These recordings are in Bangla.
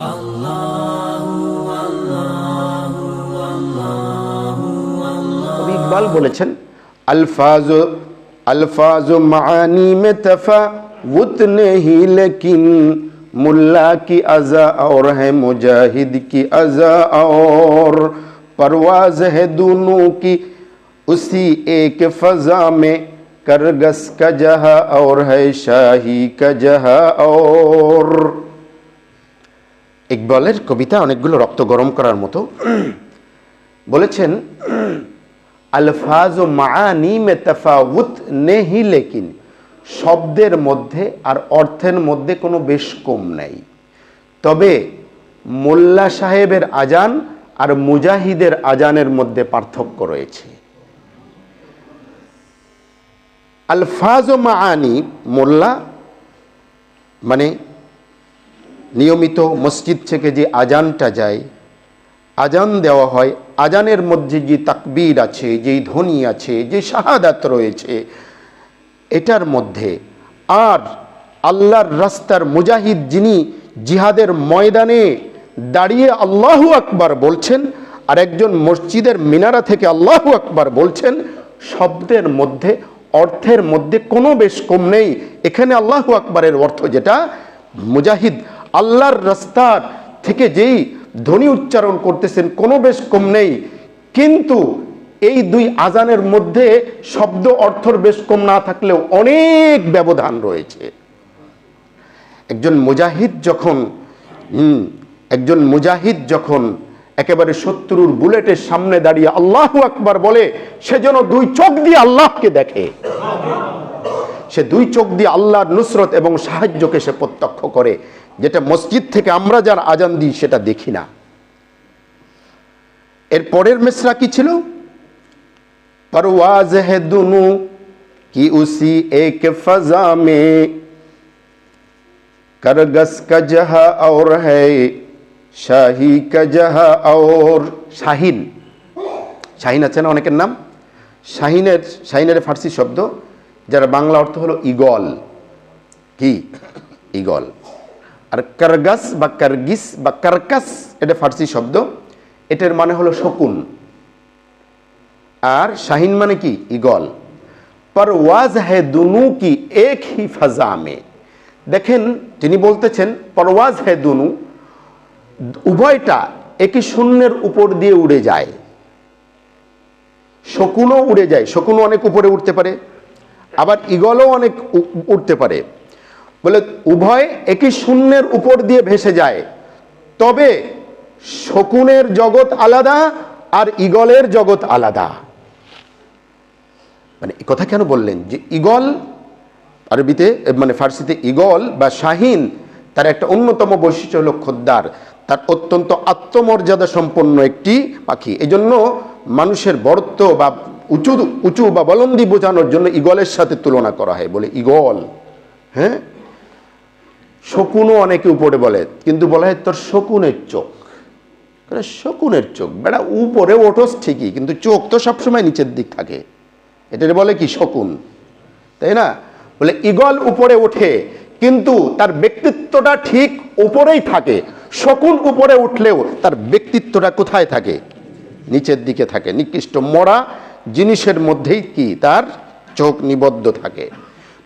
اقبال বলেছেন الفاظ الفاظ معانی میں تفا تفاوت نہیں لیکن ملا کی ازا اور ہے مجاہد کی ازا اور۔ پرواز ہے دونوں کی اسی ایک فضا میں۔ کرگس کا جہاں اور ہے شاہی کا جہاں اور۔ ইকবালের কবিতা অনেকগুলো রক্ত গরম করার মতো। বলেছেন, আলফাজ ও মাআনি মে তাফাউত নেহি লেকিন, শব্দের মধ্যে আর অর্থের মধ্যে কোনো বেশ কম নেই। তবে মোল্লা সাহেবের আজান আর মুজাহিদের আজানের মধ্যে পার্থক্য রয়েছে। আলফাজ ও মাআনি মোল্লা মানে নিয়মিত মসজিদ থেকে যে আজানটা যায়, আজান দেওয়া হয়, আজানের মধ্যে যে তাকবীর আছে, যেই ধ্বনি আছে, যে শাহাদাত রয়েছে, এটার মধ্যে আর আল্লাহর রাস্তার মুজাহিদ যিনি জিহাদের ময়দানে দাঁড়িয়ে আল্লাহু আকবার বলছেন, আর একজন মসজিদের মিনারা থেকে আল্লাহু আকবার বলছেন, শব্দের মধ্যে, অর্থের মধ্যে কোনো বেশ কম নেই। এখানে আল্লাহু আকবারের অর্থ যেটা, মুজাহিদ আল্লাহর রাস্তার থেকে যেই ধ্বনি উচ্চারণ করতেছেন, কোনো বেশ কম নেই। কিন্তু এই দুই আজানের মধ্যে শব্দ অর্থর বেশ কম না থাকলেও অনেক ব্যবধান রয়েছে। একজন মুজাহিদ যখন একজন মুজাহিদ যখন একেবারে শত্রুর বুলেটের সামনে দাঁড়িয়ে আল্লাহ আকবার বলে, সে যেন দুই চোখ দিয়ে আল্লাহকে দেখে। সে দুই চোখ দিয়ে আল্লাহর নুসরত এবং সাহায্যকে সে প্রত্যক্ষ করে। যেটা মসজিদ থেকে আমরা যার আজান দিই, সেটা দেখি না। এর পরের মেসরা কি ছিল? পরওয়াজ হে দুনু কি উসি এক ফজা মে করগস কজহা আর হে, শাহি কজহা আর শাহিন। শাহিন আছে না অনেকের নাম? শাহিনের শাহিনের ফার্সি শব্দ, যার বাংলা অর্থ হলো ইগল কি? ইগল আর কারগাস বা কার্গিস বা কারকাস, এটা ফার্সি শব্দ, এটার মানে হলো শকুন। আর শাহিন মানে কি? ইগল পরওয়াজ है দুনু কি এক হি ফজা মে দেখেন, তিনি বলতেছেন পরওয়াজ है দুনু, উভয়টা একই শূন্যের উপর দিয়ে উড়ে যায়। শকুনও উড়ে যায়। শকুনও অনেক উপরে উঠতে পারে, আবার ইগলও অনেক উঠতে পারে। বলে উভয় একই শূন্যের উপর দিয়ে ভেসে যায়। তবে শকুনের জগৎ আলাদা আর ইগলের জগৎ আলাদা। মানে কথা কেন বললেন? যে ইগল আরবিতে মানে ফার্সিতে ইগল বা শাহিন তার একটা অন্যতম বৈশিষ্ট্য হলো খদ্দার। তার অত্যন্ত আত্মমর্যাদা সম্পন্ন একটি পাখি। এজন্য মানুষের বরত্ব বা উঁচু উঁচু বা বলন্দি বোঝানোর জন্য ইগলের সাথে তুলনা করা হয়। বলে ইগল হ্যাঁ? শকুনও অনেকে উপরে বলে, কিন্তু বলা হয় তোর শকুনের চোখ। শকুনের চোখ। বেটা, উপরে ওঠোস ঠিকই, কিন্তু চোখ তো সবসময় নিচের দিক থাকে। এটা বলে কি? শকুন। তাই না? বলে ইগল উপরে ওঠে, কিন্তু তার ব্যক্তিত্বটা ঠিক উপরেই থাকে। শকুন উপরে উঠলেও তার ব্যক্তিত্বটা কোথায় থাকে? নিচের দিকে থাকে। নিকৃষ্ট মরা জিনিসের মধ্যেই কি? তার চোখ নিবদ্ধ থাকে।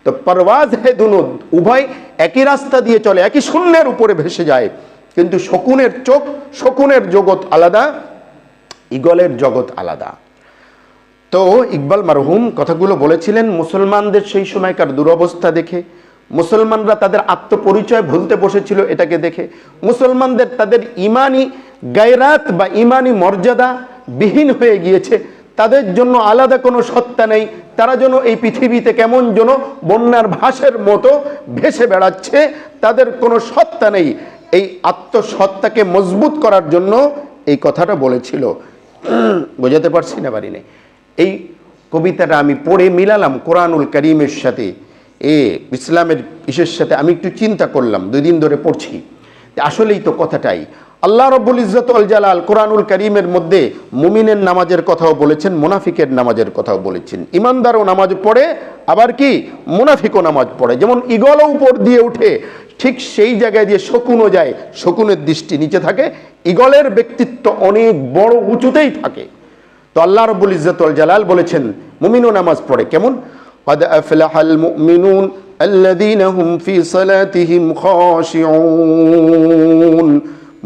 তো পরওয়াজ হে দুনো উভয় একই রাস্তা দিয়ে চলে, একই শূন্যের উপরে ভেসে যায়। কিন্তু শকুনের চোখ, শকুনের জগৎ আলাদা ইগলের জগৎ আলাদা। তো ইকবাল মারহুম কথাগুলো বলেছিলেন, মুসলমানদের সেই সময়কার দুরবস্থা দেখে, মুসলমানরা তাদের আত্মপরিচয় ভুলতে বসেছিল এটাকে দেখে, মুসলমানদের তাদের ইমানি গায়রাত বা ইমানি মর্যাদা বিহীন হয়ে গিয়েছে। তাদের জন্য আলাদা কোনো সত্তা নেই। তারা যেন এই পৃথিবীতে কেমন যেন বন্যার ভাসের মতো ভেসে বেড়াচ্ছে, তাদের কোনো সত্তা নেই। এই আত্মসত্তাকে মজবুত করার জন্য এই কথাটা বলেছিল। বোঝাতে পারছি না পারি নাই। এই কবিতাটা আমি পড়ে মিলালাম কোরআনুল করিমের সাথে। এ, ইসলামের ইসের সাথে আমি একটু চিন্তা করলাম, দুই দিন ধরে পড়ছি। আসলেই তো কথাটাই আল্লাহ রব্বুল ইজ্জতুল জালাল কোরআনুল করিমের মধ্যে মুমিনের নামাজের কথাও বলেছেন মুনাফিকের নামাজের কথাও বলেছেন ইমানদারও নামাজ পড়ে আবার কি মুনাফিকও নামাজ পড়ে যেমন ইগলও উপর দিয়ে উঠে ঠিক সেই জায়গায় দিয়ে শকুনও যায় শকুনের দৃষ্টি নিচে থাকে ইগলের ব্যক্তিত্ব অনেক বড় উঁচুতেই থাকে তো আল্লাহ রব্বুল ইজ্জতুল জালাল বলেছেন মুমিনও নামাজ পড়ে কেমন قد أفلح المؤمنون الذين هم في صلاتهم خاشعون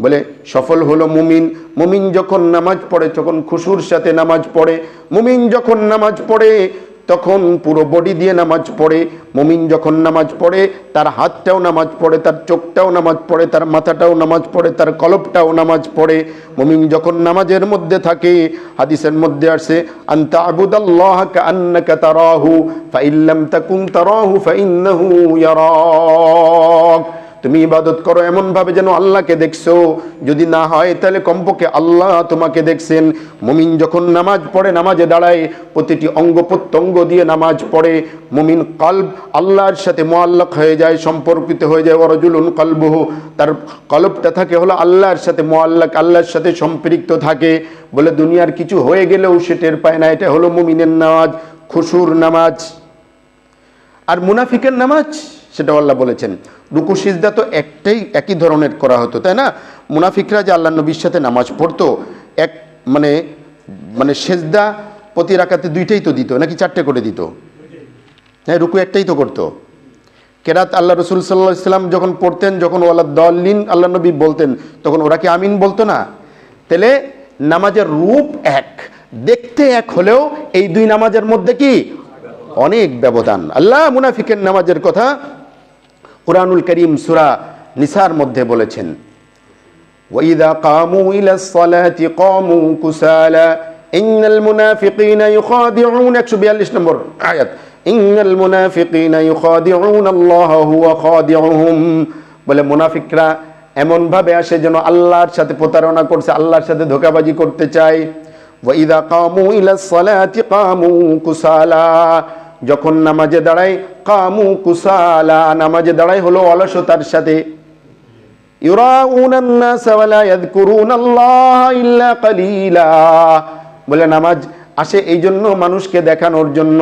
বলে, সফল হলো মুমিন। মুমিন যখন নামাজ পড়ে, তখন খুশুর সাথে নামাজ পড়ে। মুমিন যখন নামাজ পড়ে, তখন পুরো বডি দিয়ে নামাজ পড়ে। মুমিন যখন নামাজ পড়ে, তার হাতটাও নামাজ পড়ে, তার চোখটাও নামাজ পড়ে, তার মাথাটাও নামাজ পড়ে, তার কলপটাও নামাজ পড়ে। মুমিন যখন নামাজের মধ্যে থাকে, হাদিসের মধ্যে আসে, আন্তা আবুদাল্লাহ তারাহু, ফাইল্লাম তাকুন তারাহু ফাইন্নাহু ইয়ারাক তুমি ইবাদত করো এমন ভাবে যেন আল্লাহকে দেখছ। যদি না হয়, তাহলে কমপক্ষে আল্লাহ তোমাকে দেখছেন। মুমিন যখন নামাজ পড়ে, নামাজে দাঁড়ায়, প্রতিটি অঙ্গ প্রত্যঙ্গ দিয়ে নামাজ পড়ে, মুমিন কল্ব আল্লাহর সাথে মোয়াল্লাক হয়ে যায়, সম্পর্কিত হয়ে যায় ওরজুলুন কলবহু, তার কলবটা থাকে হলো আল্লাহর সাথে মোয়াল্লাক, আল্লাহর সাথে সম্পৃক্ত থাকে। বলে দুনিয়ার কিছু হয়ে গেলেও সে টের পায় না, এটা হলো মুমিনের নামাজ, খুশুর নামাজ। আর মুনাফিকের নামাজ সেটা আল্লাহ বলেছেন। রুকু সিজদা তো একটাই, একই ধরনের করা হতো, তাই না? মুনাফিকরা যে আল্লাহ নবীর সাথে নামাজ পড়তো, এক মানে মানে সেজদা প্রতি রাখাতে দুইটাই তো দিত, নাকি চারটে করে দিত? হ্যাঁ রুকু একটাই তো করতো। কেরাত আল্লাহ রসুল সাল্লাহ ইসলাম যখন পড়তেন, যখন ওয়াল্লা দলিন আল্লাহ নবী বলতেন, তখন ওরা কি আমিন বলতো না? তাহলে নামাজের রূপ এক, দেখতে এক হলেও এই দুই নামাজের মধ্যে কি? অনেক ব্যবধান। আল্লাহ মুনাফিকের নামাজের কথা কোরআনুল করিম সুরা নিসার মধ্যে বলেছেন وإذا قاموا إلى الصلاة قاموا كسالى إن المنافقين يخادعون 142 নম্বর আয়াত إن المنافقين يخادعون الله هو خادعهم বলে মুনাফিকরা এমন ভাবে আসে যেন আল্লাহর সাথে প্রতারণা করছে আল্লাহর সাথে ধোকাবাজি করতে চায় وإذا قاموا إلى الصلاة قاموا كسالى যখন নামাজে দাঁড়ায়, কামু কুসালা নামাজে দাঁড়াই হলো অলসতার সাথে। বলে নামাজ আসে এই জন্য মানুষকে দেখানোর জন্য।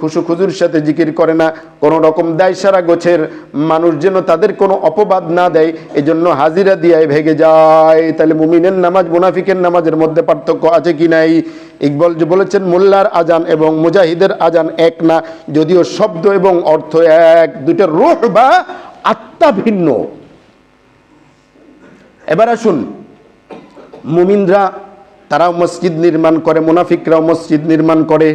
খুশু সাথে জিকির করে না? কোন রকম দায় গোছের মানুষ যেন তাদের কোনো অপবাদ না দেয় হাজিরা দিয়ে ভেগে যায়। তাহলে মুমিনের নামাজ নামাজের মধ্যে পার্থক্য আছে কি নাই? ইকবল যে বলেছেন, মোল্লার আজান এবং মুজাহিদের আজান এক না, যদিও শব্দ এবং অর্থ এক দুইটার রুহ বা আত্মা ভিন্ন। এবার আসুন, মুমিনরা তারাও মসজিদ নির্মাণ করে মুনাফিকরাও মসজিদ নির্মাণ করে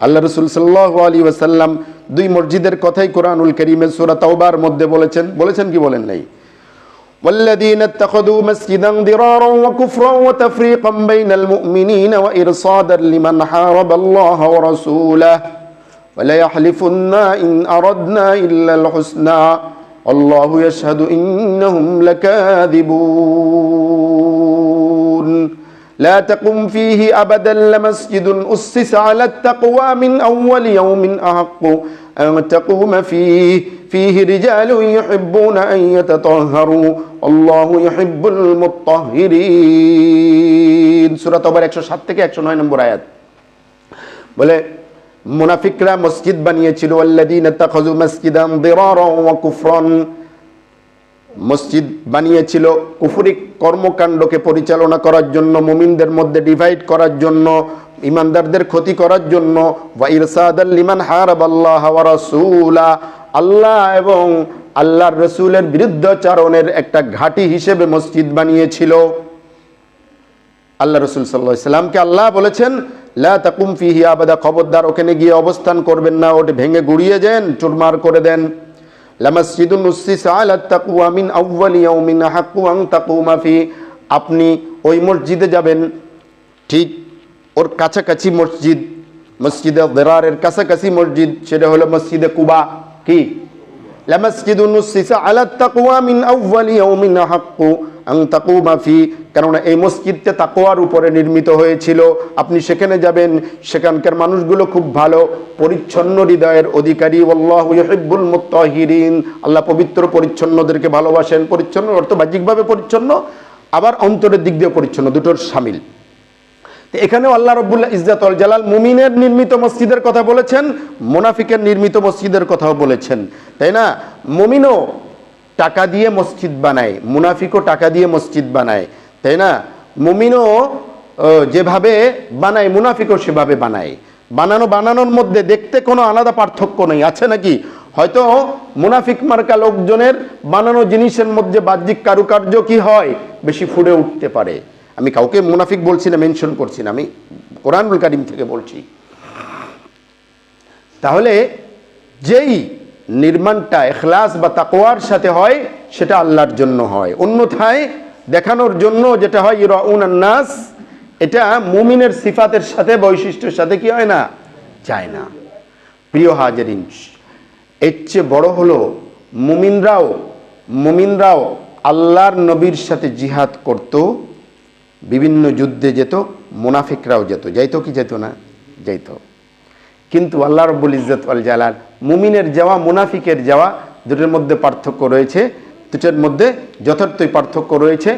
আল্লাহ রসুল সাল্লাহ আলী ওয়াসাল্লাম দুই মসজিদের কথাই কোরআনুল করিমের সুরা তাওবার মধ্যে বলেছেন বলেছেন কি বলেন নাই والذين اتخذوا مسجدا ضرارا وكفرا وتفريقا بين المؤمنين وإرصادا لمن حارب الله ورسوله ولا يحلفن إن أردنا إلا الحسنى والله يشهد إنهم لكاذبون لا تقم فيه أبدا لمسجد أسس على التقوى من أول يوم أحق أن تقوم فيه فيه رجال يحبون أن يتطهروا الله يحب المطهرين سورة তোবার একশো সাত থেকে একশো নয় নম্বর আয়াত বলে মুনাফিকরা মসজিদ বানিয়েছিল আল্লাযীনা তাখাযু মাসজিদান দিরারা ওয়া কুফরান মসজিদ বানিয়েছিল কুফুরিক কর্মকাণ্ডকে পরিচালনা করার জন্য, মুমিনদের মধ্যে ডিভাইড করার জন্য, ইমানদারদের ক্ষতি করার জন্য হারাবাল্লাহ ওয়া রাসূলা, আল্লাহ এবং আল্লাহর রসুলের বিরুদ্ধাচারণের একটা ঘাঁটি হিসেবে মসজিদ বানিয়েছিল। আল্লাহ রসুল সাল্লাহ সাল্লামকে আল্লাহ বলেছেন, লা তাকুম ফিহি খবরদার ওখানে গিয়ে অবস্থান করবেন না, ওটা ভেঙে গুড়িয়ে দেন, চুরমার করে দেন। লামাসজিদুন উসসিসা আলা তাকওয়া মিন আউওয়ালি ইয়াউমিন হাক্কু আন তাকুমা ফি। আপনি ওই মসজিদে যাবেন, ঠিক ওর কাছাকাছি মসজিদ, মসজিদে দেরারের কাছাকাছি মসজিদ, সেটা হলো মসজিদে কুবা, কি? লামাসজিদুন উসসিসা আলা তাকওয়া মিন আউওয়ালি ইয়াউমিন হাক্কু। আং তাকু মাফি কেননা এই মসজিদটা তাকোয়ার উপরে নির্মিত হয়েছিল। আপনি সেখানে যাবেন, সেখানকার মানুষগুলো খুব ভালো, পরিচ্ছন্ন হৃদয়ের অধিকারী। আল্লাহ ইহিব্বুল মুত্তাহিরিন। আল্লাহ পবিত্র পরিচ্ছন্নদেরকে ভালোবাসেন। পরিচ্ছন্ন অর্থ বাহ্যিকভাবে পরিচ্ছন্ন, আবার অন্তরের দিক দিয়ে পরিচ্ছন্ন, দুটোর সামিল। তো এখানেও আল্লাহ রব্বুল্লাহ ইজ্জাতুল জালাল মুমিনের নির্মিত মসজিদের কথা বলেছেন, মোনাফিকের নির্মিত মসজিদের কথাও বলেছেন। তাই না? মুমিনও টাকা দিয়ে মসজিদ বানায়, মুনাফিকও টাকা দিয়ে মসজিদ বানায়, তাই না? মুমিনও যেভাবে বানায়, মুনাফিকও সেভাবে বানায়। বানানো বানানোর মধ্যে দেখতে কোনো আলাদা পার্থক্য নেই, আছে নাকি? হয়তো মুনাফিক মার্কা লোকজনের বানানো জিনিসের মধ্যে বাহ্যিক কারুকার্য কি হয়? বেশি ফুটে উঠতে পারে। আমি কাউকে মুনাফিক বলছি না, মেনশন করছি না, আমি কোরআনুল কারিম থেকে বলছি। তাহলে যেই নির্মাণটা, এখলাস বা তাকোয়ার সাথে হয়, সেটা আল্লাহর জন্য হয়। অন্যথায় দেখানোর জন্য যেটা হয় ইরাউন নাস এটা মুমিনের সিফাতের সাথে, বৈশিষ্ট্যের সাথে কি হয় না? চায় না। প্রিয় হাজারিন, এর চেয়ে বড় হলো মুমিনরাও মুমিনরাও আল্লাহর নবীর সাথে জিহাদ করত, বিভিন্ন যুদ্ধে যেত, মুনাফিকরাও যেত। যাইতো কি যেত না? যাইতো। কিন্তু আল্লাহ রব্বুল ইজ্জত আল জালাল মুমিনের যাওয়া, মুনাফিকের যাওয়া দুটোর মধ্যে পার্থক্য রয়েছে। দুটোর মধ্যে যথার্থই পার্থক্য রয়েছে।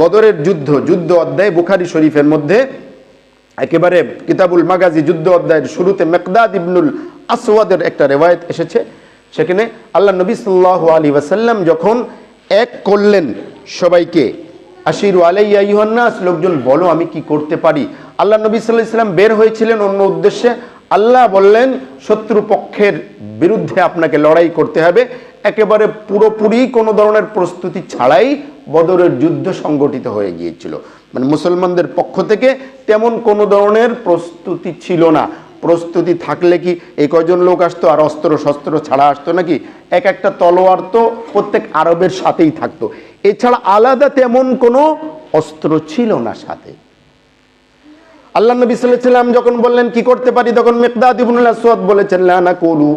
বদরের যুদ্ধ যুদ্ধ অধ্যায় বুখারি শরীফের মধ্যে একেবারে কিতাবুল মাগাজি যুদ্ধ অধ্যায়ের শুরুতে মেকদাদ ইবনুল আসওয়াদের একটা রেওয়ায়ত এসেছে। সেখানে আল্লাহ নবী সাল্লাহ আলী ওয়াসাল্লাম যখন এক করলেন সবাইকে, আশির আলাইয়া লোকজন, বলো আমি কি করতে পারি? আল্লাহ নবী সাল্লাহ ইসলাম বের হয়েছিলেন অন্য উদ্দেশ্যে। আল্লাহ বললেন শত্রু পক্ষের বিরুদ্ধে আপনাকে লড়াই করতে হবে। একেবারে পুরোপুরি কোনো ধরনের প্রস্তুতি ছাড়াই বদরের যুদ্ধ সংগঠিত হয়ে গিয়েছিল। মানে মুসলমানদের পক্ষ থেকে তেমন কোনো ধরনের প্রস্তুতি ছিল না। প্রস্তুতি থাকলে কি এই কয়জন লোক আসতো আর অস্ত্র শস্ত্র ছাড়া আসতো নাকি? এক একটা তলোয়ার তো প্রত্যেক আরবের সাথেই থাকতো। এছাড়া আলাদা তেমন কোনো অস্ত্র ছিল না সাথে। আল্লাহ নবী সাল্লাম যখন বললেন, কি করতে পারি? তখন মেকদাদ ইবনুল আসওয়াদ বলেছেন না কলু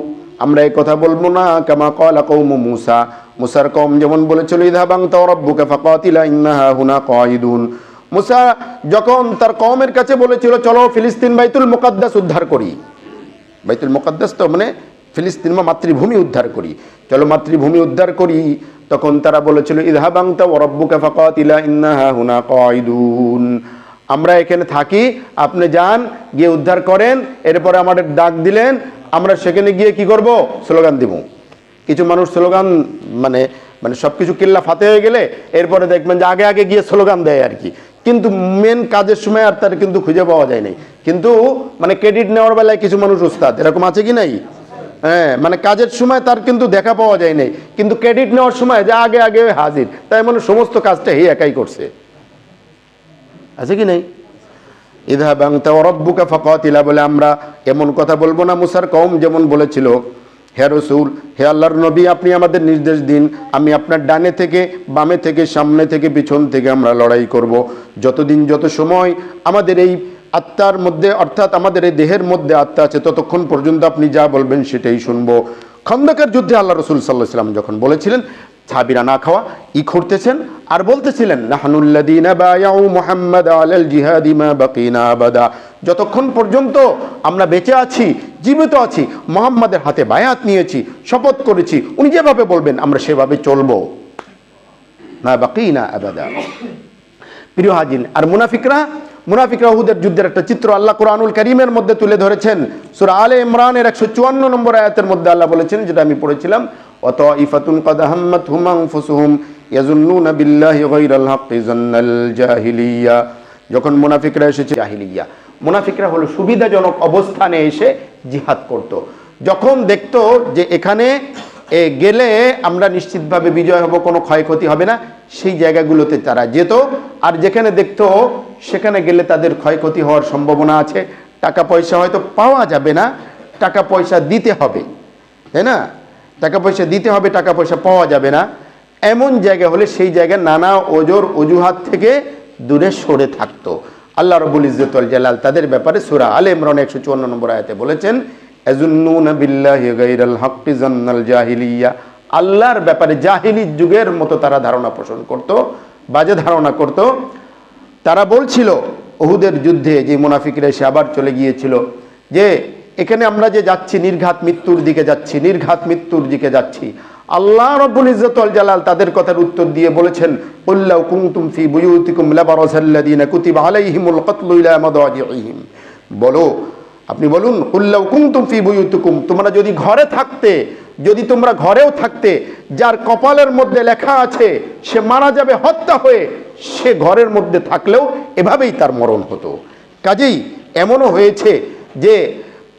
আমরা এই কথা বলব না, কামা ক্বালা কওমু মূসা। মুসার কম যেমন বলেছিল ইযহাবাং তারাব্বুকা ফাকাতিলা ইন্নাহা হুনা কায়িদুন মুসা যখন তার কওমের কাছে বলেছিল, চলো ফিলিস্তিন বাইতুল মুকাদ্দাস উদ্ধার করি। বাইতুল মুকাদ্দাস তো মানে ফিলিস্তিন বা মাতৃভূমি উদ্ধার করি। চলো মাতৃভূমি উদ্ধার করি। তখন তারা বলেছিল ইধা ইদহাবাং তারাব্বুকা ফাকাতিলা ইন্নাহা হুনা কায়িদুন আমরা এখানে থাকি, আপনি যান, গিয়ে উদ্ধার করেন, এরপরে আমাদের ডাক দিলেন, আমরা সেখানে গিয়ে কি করব? স্লোগান দিব। কিছু মানুষ স্লোগান মানে মানে সব কিছু কিল্লা ফাতে হয়ে গেলে, এরপরে দেখবেন যে আগে আগে গিয়ে স্লোগান দেয় আর কি। কিন্তু মেন কাজের সময় আর তার কিন্তু খুঁজে পাওয়া যায় নাই। কিন্তু মানে ক্রেডিট নেওয়ার বেলায় কিছু মানুষ উস্তাদ এরকম আছে কি নাই? হ্যাঁ মানে কাজের সময় তার কিন্তু দেখা পাওয়া যায় নাই। কিন্তু ক্রেডিট নেওয়ার সময় যে আগে আগে হাজির, তাই মানে সমস্ত কাজটা হে একাই করছে। আছে কি নেই? ইধা বাংতা রব্বুকা ফকাতিলা বলে আমরা এমন কথা বলব না, মুসার কম যেমন বলেছিল, হে রসুল, হে আল্লাহর নবী, আপনি আমাদের নির্দেশ দিন, আমি আপনার ডানে থেকে, বামে থেকে, সামনে থেকে, পিছন থেকে আমরা লড়াই করব। যতদিন যত সময় আমাদের এই আত্মার মধ্যে, অর্থাৎ আমাদের এই দেহের মধ্যে আত্মা আছে, ততক্ষণ পর্যন্ত আপনি যা বলবেন সেটাই শুনব। খন্দকার যুদ্ধে আল্লাহ রসুল সাল্লাহ সাল্লাম যখন বলেছিলেন ছাবিরা না খাওয়া ই করতেছেন আর বলতেছিলেন নাহানুল্লাদিনা যতক্ষণ পর্যন্ত আমরা বেঁচে আছি, জীবিত আছি, মোহাম্মদের হাতে বায়াত নিয়েছি, শপথ করেছি, উনি যেভাবে বলবেন আমরা সেভাবে চলবো। মা বাকিনা আবাদা। প্রিয় হাজিন আর মুনাফিকরা মুনাফিকরা উহুদের যুদ্ধের একটা চিত্র আল্লাহ কোরআনুল করিমের মধ্যে তুলে ধরেছেন। সুরা আলে ইমরানের একশো চুয়ান্ন নম্বর আয়াতের মধ্যে আল্লাহ বলেছেন, যেটা আমি পড়েছিলাম কদ আহম্মদ হুমাং ফুসুহুম ইয়াজুন্নুনা বিল্লাহি গায়রাল হাক্কি জান্নাল জাহিলিয়া যখন মুনাফিকরা এসেছে, জাহিলিয়া। মুনাফিকরা হলো সুবিধাজনক অবস্থানে এসে জিহাদ করত। যখন দেখতো যে এখানে গেলে আমরা নিশ্চিতভাবে বিজয় হব, কোনো ক্ষয়ক্ষতি হবে না, সেই জায়গাগুলোতে তারা যেত। আর যেখানে দেখতো, সেখানে গেলে তাদের ক্ষয়ক্ষতি হওয়ার সম্ভাবনা আছে। টাকা পয়সা হয়তো পাওয়া যাবে না, টাকা পয়সা দিতে হবে। তাই না? টাকা পয়সা দিতে হবে, টাকা পয়সা পাওয়া যাবে না। এমন জায়গা হলে সেই জায়গায় নানা ওজোর, অজুহাত থেকে দূরে সরে থাকতো। আল্লাহ রবুল ইজ্জতুল জালাল তাদের ব্যাপারে সুরা আলে ইমরান একশো চুয়ান্ন নম্বর আয়াতে বলেছেন জাহিলিয়া। আল্লাহর ব্যাপারে জাহিলি যুগের মতো তারা ধারণা পোষণ করত, বাজে ধারণা করত। তারা বলছিল, ওহুদের যুদ্ধে যে মুনাফিকরা এসে আবার চলে গিয়েছিল, যে এখানে আমরা যে যাচ্ছি, নির্ঘাত মৃত্যুর দিকে যাচ্ছি, নির্ঘাত মৃত্যুর দিকে যাচ্ছি। আল্লাহ রব্বুল ইজ্জতুল জালাল তাদের কথার উত্তর দিয়ে বলেছেন উল্লাউ কুনতুম ফি বুয়ুতিকুম লাবারাসাল্লাযিনা কুতিবা আলাইহিমুল কতলু ইলা মাদাজিহিম বলো, আপনি বলুন উল্লাউ কুনতুম ফি বুয়ুতিকুম। তোমরা যদি ঘরে থাকতে, যদি তোমরা ঘরেও থাকতে, যার কপালের মধ্যে লেখা আছে, সে মারা যাবে হত্যা হয়ে, সে ঘরের মধ্যে থাকলেও এভাবেই তার মরণ হতো। কাজেই এমনও হয়েছে যে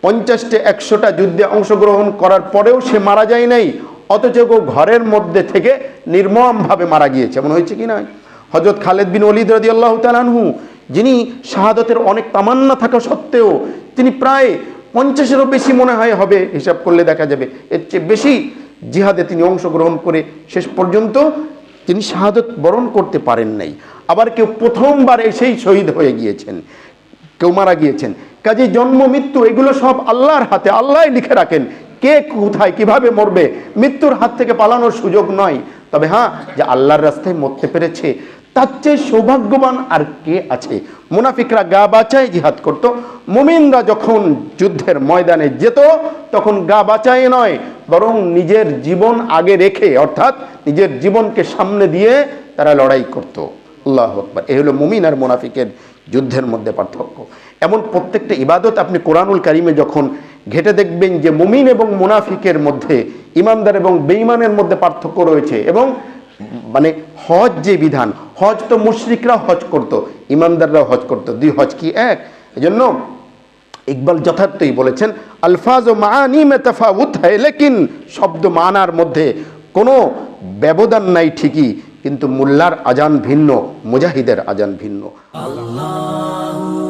পঞ্চাশটা একশোটা যুদ্ধে অংশগ্রহণ করার পরেও সে মারা যায় নাই, অথচ কেউ ঘরের মধ্যে থেকে নির্মমভাবে মারা গিয়েছে। এমন হয়েছে কি নয়? হজরত খালেদ বিন অলিদ রদি আল্লাহ তালানহু যিনি শাহাদতের অনেক তামান্না থাকা সত্ত্বেও তিনি প্রায় পঞ্চাশেরও বেশি মনে হয় হবে, হিসাব করলে দেখা যাবে, এর চেয়ে বেশি জিহাদে তিনি অংশগ্রহণ করে শেষ পর্যন্ত তিনি শাহাদত বরণ করতে পারেন নাই। আবার কেউ প্রথমবার এসেই শহীদ হয়ে গিয়েছেন। কেউ মারা গিয়েছেন। কাজে জন্ম, মৃত্যু, এগুলো সব আল্লাহর হাতে আল্লাহ লিখে রাখেন। কে কোথায়, কীভাবে মরবে? মৃত্যুর হাত থেকে পালানোর সুযোগ নয়। তবে হ্যাঁ যে আল্লাহর রাস্তায় মরতে পেরেছে, তার চেয়ে সৌভাগ্যবান আর কে আছে? মুনাফিকরা গা বাঁচায় জিহাদ করত। মুমিনরা যখন যুদ্ধের ময়দানে যেত, তখন গা বাঁচায় নয়, বরং নিজের জীবন আগে রেখে, অর্থাৎ নিজের জীবনকে সামনে দিয়ে তারা লড়াই করত। আল্লাহ আকবর। এ হলো মুমিন আর মুনাফিকের যুদ্ধের মধ্যে পার্থক্য। এমন প্রত্যেকটা ইবাদত আপনি কোরআনুল কারিমে যখন ঘেটে দেখবেন যে মুমিন এবং মুনাফিকের মধ্যে, ইমানদার এবং বেঈমানের মধ্যে পার্থক্য রয়েছে এবং মানে হজ যে বিধান, হজ তো মুশরিকরা হজ করত, ইমানদাররাও হজ করত, দুই হজ কি এক? এজন্য ইকবাল যথার্থই বলেছেন, আলফাজ ও মানি মে তফাউত হয় লেকিন, শব্দ মানার মধ্যে কোনো ব্যবধান নাই ঠিকই। কিন্তু মোল্লার আজান ভিন্ন মুজাহিদের আজান ভিন্ন। আল্লাহ